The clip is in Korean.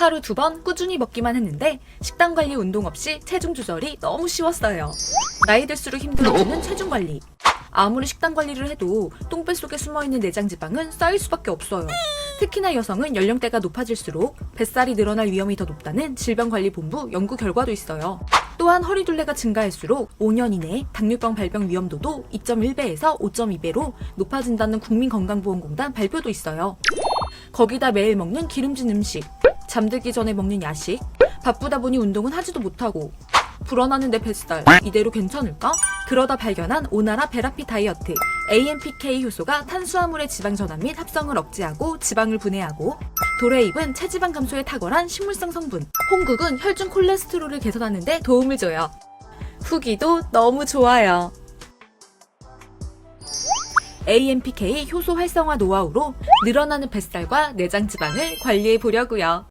하루 두 번 꾸준히 먹기만 했는데 식단 관리 운동 없이 체중 조절이 너무 쉬웠어요. 나이 들수록 힘들어지는 체중 관리. 아무리 식단 관리를 해도 똥배 속에 숨어있는 내장 지방은 쌓일 수밖에 없어요. 특히나 여성은 연령대가 높아질수록 뱃살이 늘어날 위험이 더 높다는 질병관리본부 연구 결과도 있어요. 또한 허리둘레가 증가할수록 5년 이내 당뇨병 발병 위험도도 2.1배에서 5.2배로 높아진다는 국민건강보험공단 발표도 있어요. 거기다 매일 먹는 기름진 음식, 잠들기 전에 먹는 야식, 바쁘다 보니 운동은 하지도 못하고 불어나는 내 뱃살 이대로 괜찮을까? 그러다 발견한 오나라 베라피 다이어트 AMPK 효소가 탄수화물의 지방 전환 및 합성을 억제하고 지방을 분해하고 도레잎은 체지방 감소에 탁월한 식물성 성분 홍국은 혈중 콜레스테롤을 개선하는 데 도움을 줘요. 후기도 너무 좋아요. AMPK 효소 활성화 노하우로 늘어나는 뱃살과 내장 지방을 관리해 보려고요.